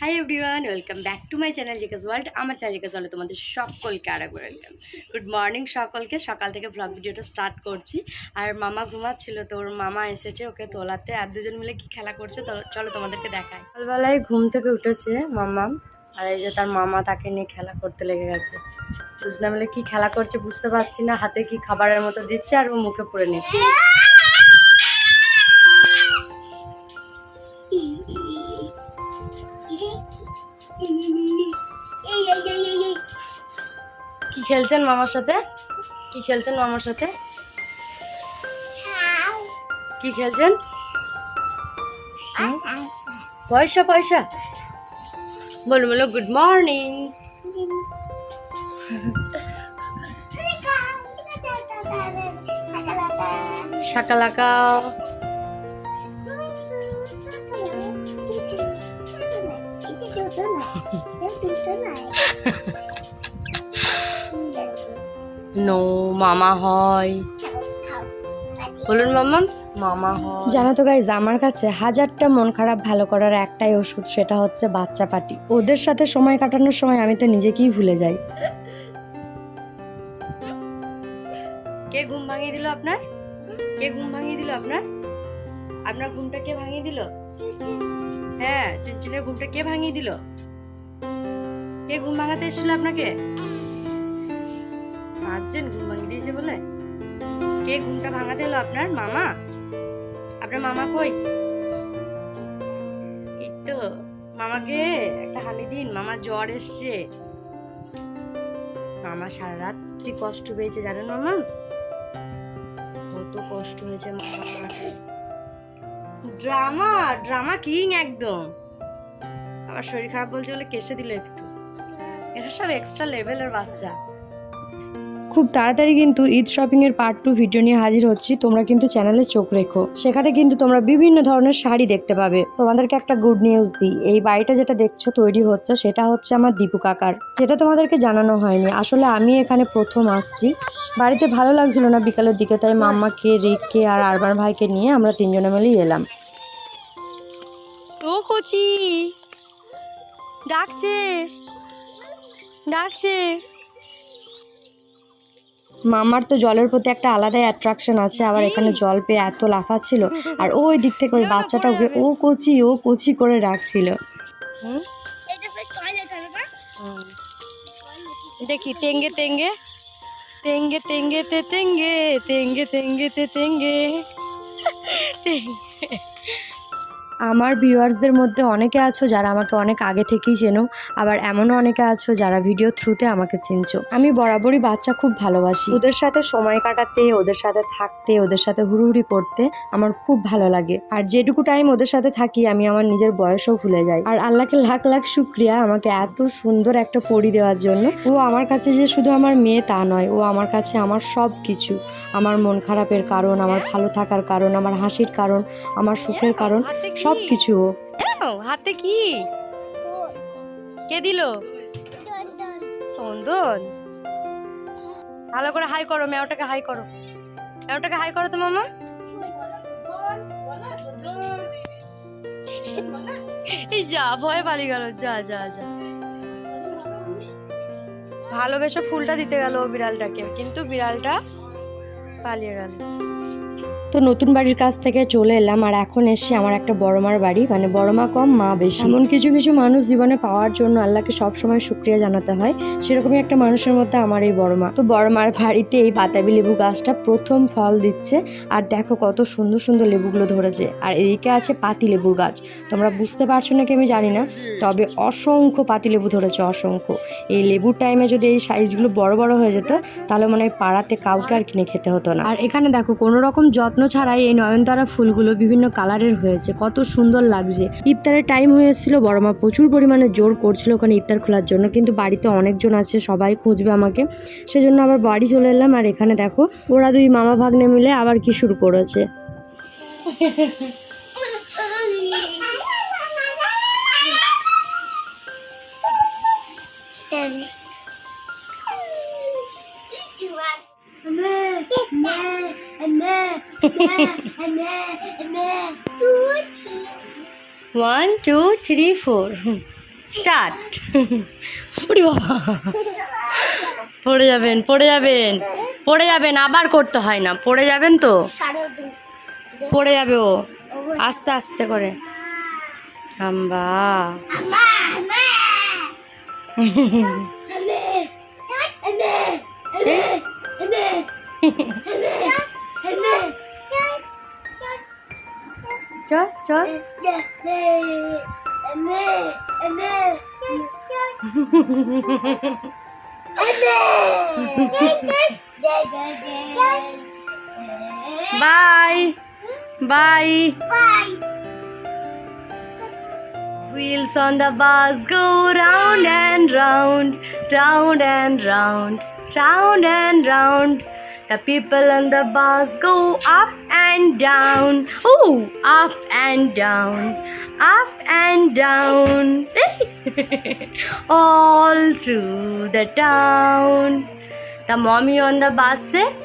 Hi everyone welcome back to my channel Jikas world আমার channel Jikas ওয়ার্ল্ডে তোমাদের সকলকে আর একবার ওয়েলকাম গুড মর্নিং সকলকে, সকাল থেকে ব্লগ ভিডিওটা স্টার্ট করছি। আর মামা ঘুমাচ্ছিল তো ওর মামা এসেছে ওকে তোলাতে। আর দুজন মিলে কি খেলা করছে তো চলো তোমাদেরকে দেখাই। সকালবেলায় ঘুম থেকে উঠেছে মামা। আর এই যে তার মামা তাকে নিয়ে খেলা করতে লেগে গেছে। দুজনে মিলে কি খেলা করছে বুঝতে পারছি না, হাতে কি খাবারের মতো দিচ্ছে আর ও মুখে পুরে নিচ্ছে। খেলছেন মামার সাথে? কি খেলছেন মামার সাথে? কি খেলছেন? পয়সা পয়সা। বলো বলো গুড মর্নিং শাকালাকা। নো মামা হয়। বলুন মামা মামা হয়। জানো তো গাইজ আমার কাছে হাজারটা মন খারাপ ভালো করার একটাই ওষুধ সেটা হচ্ছে বাচ্চা পাটি। ওদের সাথে সময় কাটানোর সময় আমি তো নিজেকেই ভুলে যাই। কে ঘুম ভাঙিয়ে দিল আপনার? কে ঘুম ভাঙিয়ে দিল আপনার? আপনার ঘুমটা কে ভাঙিয়ে দিল? হ্যাঁ চিনচিনের ঘুমটা কে ভাঙিয়ে দিল? কে ঘুম ভাঙাতে এসেছিল আপনাকে? পাঁচজন ঘুম ভাঙিয়ে দিয়েছে বলে? কে ঘুমটা ভাঙাতে এলো আপনার মামা? আপনার মামা কই? এই তো, মামাকে একটা হামি দিন, মামা জ্বর এসছে। মামা সারা রাত কি কষ্ট পেয়েছে জানেন মামা? কত কষ্ট হয়েছে ড্রামা ড্রামা কিং একদম। আমার শরীর খারাপ বলছে বলে কেসে দিল একটু। এটা সব এক্সট্রা লেভেলের বাচ্চা। খুব তাড়াতাড়ি কিন্তু ঈদ শপিং এর পার্ট টু ভিডিও নিয়ে হাজির হচ্ছি। তোমরা কিন্তু চ্যানেলে চোখ রেখো। সেখানে কিন্তু তোমরা বিভিন্ন ধরনের শাড়ি দেখতে পাবে। তোমাদেরকে একটা গুড নিউজ দিই। এই বাড়িটা যেটা দেখছ তৈরি হচ্ছে, সেটা হচ্ছে আমার দীপু কাকার। যেটা তোমাদেরকে জানানো হয়নি। আসলে আমি এখানে প্রথম আসছি। বাড়িতে ভালো লাগছিল না বিকালের দিকে, তাই মাম্মাকে, রিককে আর আরবার ভাইকে নিয়ে আমরা তিনজনে মিলেই এলাম। ও কচি, ডাকছে ডাকছে। মামার তো জলের প্রতি একটা আলাদাই অ্যাট্রাকশন আছে, আবার এখানে জল পেয়ে এত লাফাচ্ছিল। আর ওই দিক থেকে ওই বাচ্চাটা ওকে ও কচি ও কচি করে রাখছিল। দেখি তেঙ্গে তেঙ্গে তেঙ্গে তেঙ্গে তে তেঙ্গে তেঙ্গে তেঙ্গে তে তেঙ্গে আমার ভিউয়ার্সদের মধ্যে অনেকে আছো যারা আমাকে অনেক আগে থেকেই চেনো, আবার এমনও অনেকে আছো যারা ভিডিও থ্রুতে আমাকে চিনছো। আমি বরাবরই বাচ্চা খুব ভালোবাসি। ওদের সাথে সময় কাটাতে, ওদের সাথে থাকতে, ওদের সাথে হুড়ুহুড়ি করতে আমার খুব ভালো লাগে। আর যেটুকু টাইম ওদের সাথে থাকি, আমি আমার নিজের বয়সও ভুলে যাই। আর আল্লাহকে লাখ লাখ শুক্রিয়া আমাকে এত সুন্দর একটা পরি দেওয়ার জন্য। ও আমার কাছে যে শুধু আমার মেয়ে তা নয়, ও আমার কাছে আমার সব কিছু আমার মন খারাপের কারণ, আমার ভালো থাকার কারণ, আমার হাসির কারণ, আমার সুখের কারণ সব কিছু হাতে কি? কে দিল? চন্দন। ভালো করে হাই করো মেওটাকে হাই করো। মেওটাকে হাই করো তো, মামা। এই যা, ভয় পালিয়ে গেল, যা যা যা। ভালোবেসে ফুলটা দিতে গেল বিড়ালটাকে, কিন্তু বিড়ালটা পালিয়ে গেল। তো নতুন বাড়ির কাছ থেকে চলে এলাম আর এখন এসছি আমার একটা বড় মার বাড়ি। মানে বড় মা কম, মা বেশি। এমন কিছু কিছু মানুষ জীবনে পাওয়ার জন্য আল্লাহকে সব সময় শুক্রিয়া জানাতে হয়। সেরকমই একটা মানুষের মধ্যে আমার এই বড় মা তো বড় মার বাড়িতে এই বাতাবি লেবু গাছটা প্রথম ফল দিচ্ছে। আর দেখো কত সুন্দর সুন্দর লেবুগুলো ধরেছে। আর এদিকে আছে পাতি লেবুর গাছ। তোমরা বুঝতে পারছ নাকি আমি জানি না? তবে অসংখ্য পাতি লেবু ধরেছে, অসংখ্য। এই লেবুর টাইমে যদি এই সাইজগুলো বড় বড় হয়ে যেত, তাহলে মনে হয় পাড়াতে কাউকে আর কিনে খেতে হতো না। আর এখানে দেখো কোনো রকম যত্ন ছাড়াই এই নয়নতারা ফুলগুলো বিভিন্ন কালারের হয়েছে। কত সুন্দর লাগছে। ইফতারের টাইম হয়ে এসেছিল, বড় মা প্রচুর পরিমাণে জোর করছিল ওখানে ইফতার খোলার জন্য, কিন্তু বাড়িতে অনেকজন আছে, সবাই খুঁজবে আমাকে। সেজন্য আবার বাড়ি চলে এলাম, আর এখানে দেখো, ওরা দুই মামা ভাগ্নে মিলে আবার কি শুরু করেছে। One two three four start বাবা। পড়ে যাবেন পড়ে যাবেন। পড়ে যাবেন আবার করতে হয় না। পড়ে যাবেন তো? পড়ে যাবে ও। আস্তে আস্তে করে। হাম্বা চল চল bye bye Wheels on the bus go round and round, round and round, round and round. The people on the bus go up and down. Oh, up and down, up and down. All through the town. The mommy on the bus say,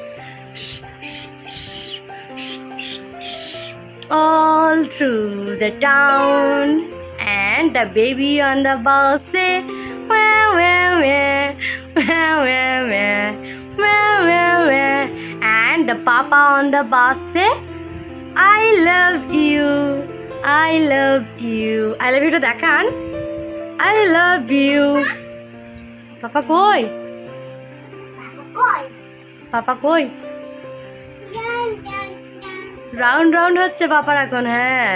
shh, shh, shh, shh, All through the town. And the baby on the bus say, wah, wah, wah, wah, wah, wah. The papa on the bus say, I love you, I love you. I love you to দেখান I love you. পাপা কই পাপা কই round round হচ্ছে পাপার এখন হ্যাঁ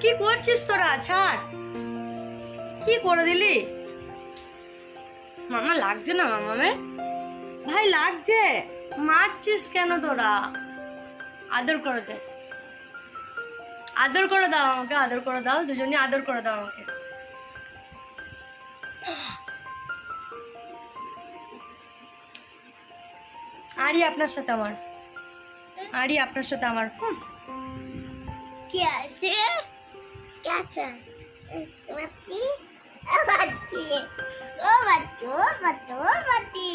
কি করছিস তোরা? ছাড়। কি করে দিলি? মামা লাগছে না মামামে ভাই লাগছে। মারছিস কেন তোরা? আদর করে দে। আদর করে দাও আমাকে, আদর করে দাও। দুজনে আদর করে দাও আমাকে। আরই আপনার সাথে আমার। আরই আপনার সাথে আমার। হুম। কাঁচা মাটি মাটি ও মাটি ও মাটি ও মাটি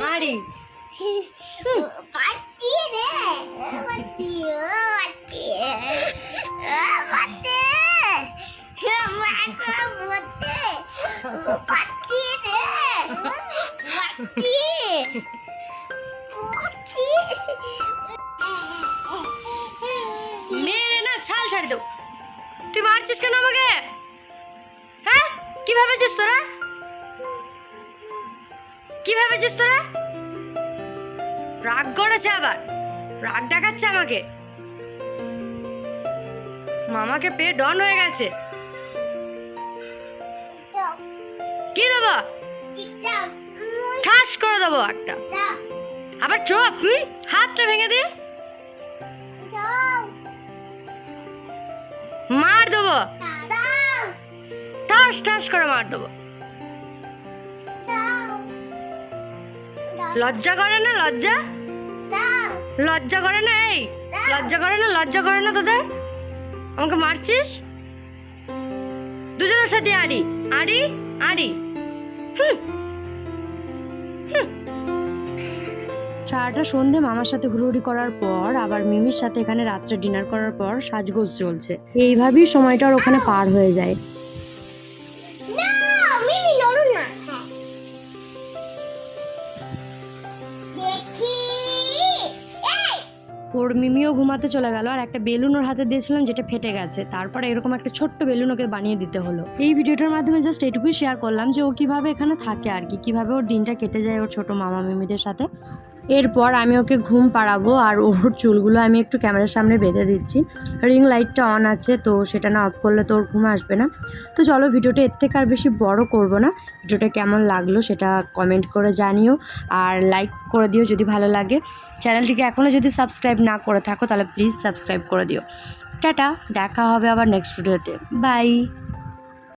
মারি পাটি রে ও মাটি ও মাটি ও মাটি মাকে বলতে পাটি রে মাটি মেরে না ছাল ছাড় দাও তুই মারছিস কেন আমাকে? হ্যাঁ? কি ভেবেছিস তোরা? কি ভেবেছিস তোরা? রাগ করেছে আবার। রাগ দেখাচ্ছে আমাকে। মামাকে পেয়ে ডন হয়ে গেছে। কি দেবো? ঠাস করে দেবো একটা। আবার চোপ হুম? হাতটা ভেঙে দিয়ে দেবো? ঠাস ঠাস করে মার দেবো। লজ্জা করে না, লজ্জা? লজ্জা করে না, এই। লজ্জা করে না, লজ্জা করে না তোদের? আমাকে মারছিস? দুজনের সাথে আড়ি। আড়ি আড়ি। হুম। সারাটা সন্ধে মামার সাথে ঘুরঘুরি করার পর আবার মিমির সাথে এখানে রাত্রে ডিনার করার পর সাজগোজ চলছে। এইভাবেই সময়টা ওর ওখানে পার হয়ে যায়। ওর মিমিও ঘুমাতে চলে গেল আর একটা বেলুন ওর হাতে দিয়েছিলাম যেটা ফেটে গেছে। তারপরে এরকম একটা ছোট্ট বেলুন ওকে বানিয়ে দিতে হলো। এই ভিডিওটার মাধ্যমে জাস্ট এটুকুই শেয়ার করলাম যে ও কীভাবে এখানে থাকে আর কি কীভাবে ওর দিনটা কেটে যায় ওর ছোট মামা মিমিদের সাথে। এরপর আমি ওকে ঘুম পাড়াবো আর ওর চুলগুলো আমি একটু ক্যামেরার সামনে বেঁধে দিচ্ছি। রিং লাইটটা অন আছে, তো সেটা না অফ করলে তো ওর ঘুম আসবে না। তো চলো ভিডিওটা এর থেকে আর বেশি বড় করব না। ভিডিওটা কেমন লাগল সেটা কমেন্ট করে জানিও আর লাইক করে দিও যদি ভালো লাগে। চ্যানেলটিকে এখনও যদি সাবস্ক্রাইব না করে থাকো তাহলে প্লিজ সাবস্ক্রাইব করে দিও। টাটা, দেখা হবে আবার নেক্সট ভিডিওতে বাই